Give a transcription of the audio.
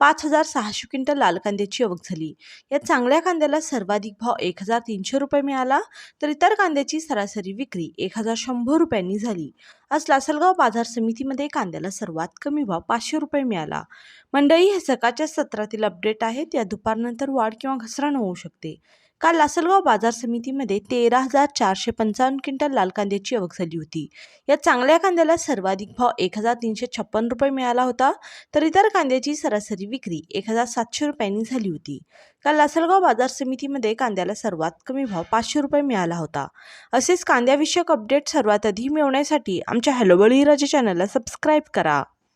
पाच हजार सहाशे क्विंटल लाल कांद्याची आवक झाली. या चांगल्या कांद्याला सर्वाधिक भाव एक हजार तीनशे रुपये मिळाला तर इतर कांद्याची सरासरी विक्री एक हजार शंभर रुपयांनी झाली. आज लासलगाव बाजार समितीमध्ये कांद्याला सर्वात कमी भाव पाचशे रुपये मिळाला. मंडळी हे सकाळच्या सत्रातील अपडेट आहेत या दुपारनंतर वाढ किंवा घसरण होऊ शकते. काल लासलगाव बाजार समितीमध्ये तेरा हजार चारशे पंचावन्न क्विंटल लाल कांद्याची आवक झाली होती. या चांगल्या कांद्याला सर्वाधिक भाव एक हजार तीनशे छप्पन रुपये मिळाला होता. तर इतर कांद्याची सरासरी विक्री एक हजार सातशे रुपयांनी झाली होती. काल लासलगाव बाजार समितीमध्ये कांद्याला सर्वात कमी भाव पाचशे रुपये मिळाला होता. असेच कांद्याविषयक अपडेट सर्वात आधी मिळवण्यासाठी आमच्या हॅलो बळीराजा चॅनलला सबस्क्राईब करा.